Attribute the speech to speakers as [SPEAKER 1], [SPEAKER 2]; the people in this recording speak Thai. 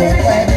[SPEAKER 1] ผมไป